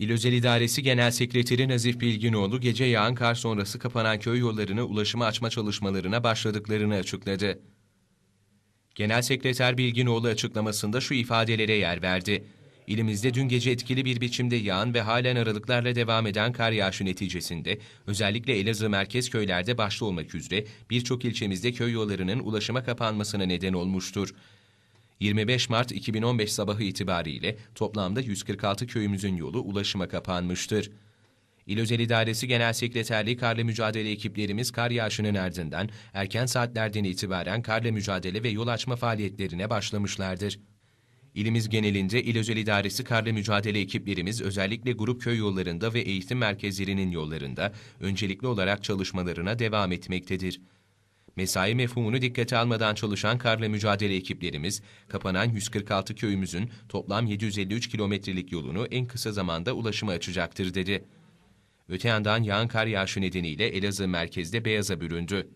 İl Özel İdaresi Genel Sekreteri Nazif Bilginoğlu gece yağan kar sonrası kapanan köy yollarını ulaşıma açma çalışmalarına başladıklarını açıkladı. Genel Sekreter Bilginoğlu açıklamasında şu ifadelere yer verdi. İlimizde dün gece etkili bir biçimde yağan ve halen aralıklarla devam eden kar yağışı neticesinde özellikle Elazığ merkez köylerde başta olmak üzere birçok ilçemizde köy yollarının ulaşıma kapanmasına neden olmuştur. 25 Mart 2015 sabahı itibariyle toplamda 146 köyümüzün yolu ulaşıma kapanmıştır. İl Özel İdaresi Genel Sekreterliği karla mücadele ekiplerimiz kar yağışının ardından erken saatlerden itibaren karla mücadele ve yol açma faaliyetlerine başlamışlardır. İlimiz genelinde İl Özel İdaresi karla mücadele ekiplerimiz özellikle grup köy yollarında ve eğitim merkezlerinin yollarında öncelikli olarak çalışmalarına devam etmektedir. Mesai mefhumunu dikkate almadan çalışan karla mücadele ekiplerimiz, kapanan 146 köyümüzün toplam 753 kilometrelik yolunu en kısa zamanda ulaşıma açacaktır dedi. Öte yandan yağan kar yağışı nedeniyle Elazığ merkezde beyaza büründü.